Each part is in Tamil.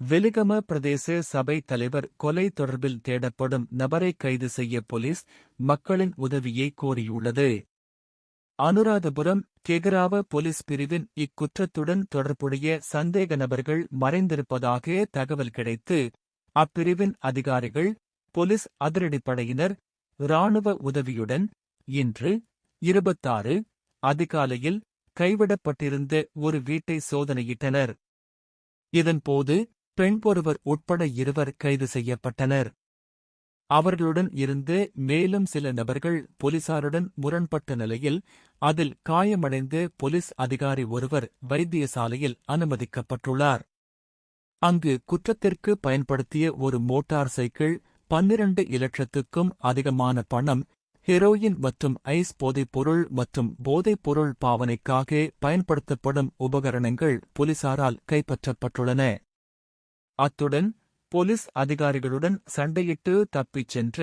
வெலிகம பிரதேச சபை தலைவர் கொலை தொடர்பில் தேடப்படும் நபரை கைது செய்ய போலீஸ் மக்களின் உதவியை கோரியுள்ளது. அனுராதபுரம் கெகராவ போலீஸ் பிரிவின் இக்குற்றத்துடன் தொடர்புடைய சந்தேக நபர்கள் மறைந்திருப்பதாக தகவல் கிடைத்து அப்பிரிவின் அதிகாரிகள் போலீஸ் அதிரடிப்படையினர் இராணுவ உதவியுடன் இன்று இருபத்தாறு அதிகாலையில் கைவிடப்பட்டிருந்த ஒரு வீட்டை சோதனையிட்டனர். இதன்போது பெண் ஒருவர் உட்பட இருவர் கைது செய்யப்பட்டனர். அவர்களுடன் இருந்து மேலும் சில நபர்கள் போலீசாருடன் முரண்பட்ட நிலையில் அதில் காயமடைந்து போலீஸ் அதிகாரி ஒருவர் வைத்தியசாலையில் அனுமதிக்கப்பட்டுள்ளார். அங்கு குற்றத்திற்கு பயன்படுத்திய ஒரு மோட்டார் சைக்கிள் பன்னிரண்டு இலட்சத்துக்கும் அதிகமான பணம் ஹெரோயின் மற்றும் ஐஸ் போதைப்பொருள் மற்றும் போதைப்பொருள் பாவனைக்காக பயன்படுத்தப்படும் உபகரணங்கள் போலீசாரால் கைப்பற்றப்பட்டுள்ளன. அத்துடன் போலீஸ் அதிகாரிகளுடன் சண்டையிட்டு தப்பிச் சென்ற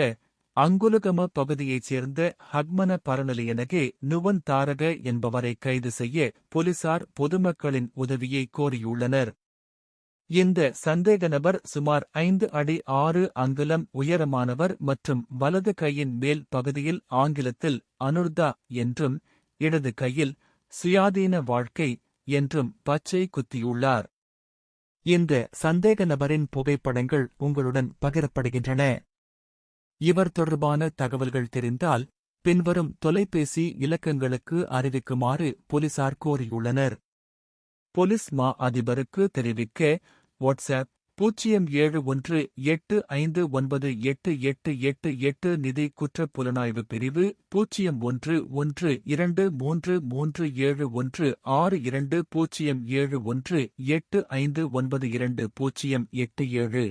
அங்குலகம பகுதியைச் சேர்ந்த ஹக்மன பரநிலையனகே நுவன் தாரக என்பவரை கைது செய்ய போலீசார் பொதுமக்களின் உதவியை கோரியுள்ளனர். இந்த சந்தேக நபர் சுமார் ஐந்து அடி ஆறு அங்குலம் உயரமானவர் மற்றும் வலது கையின் மேல் பகுதியில் ஆங்கிலத்தில் அனுர்தா என்றும் இடது கையில் சுயாதீன வாழ்க்கை என்றும் பச்சை குத்தியுள்ளார். என்ற சந்தேக நபரின் புகைப்படங்கள் உங்களுடன் பகிரப்படுகின்றன. இவர் தொடர்பான தகவல்கள் தெரிந்தால் பின்வரும் தொலைபேசி இலக்கங்களுக்கு அறிவிக்குமாறு போலீசார் கோரியுள்ளனர். போலீஸ் மா அதிபருக்கு தெரிவிக்க வாட்ஸ்அப் பூஜ்ஜியம் ஏழு ஒன்று எட்டு ஐந்து ஒன்பது எட்டு எட்டு எட்டு எட்டு நிதி குற்றப் புலனாய்வு பிரிவு பூஜ்ஜியம் ஒன்று ஒன்று இரண்டு மூன்று மூன்று ஏழு ஒன்று ஆறு இரண்டு பூஜ்ஜியம் ஏழு ஒன்று எட்டு ஐந்து ஒன்பது இரண்டு பூஜ்ஜியம் எட்டு ஏழு.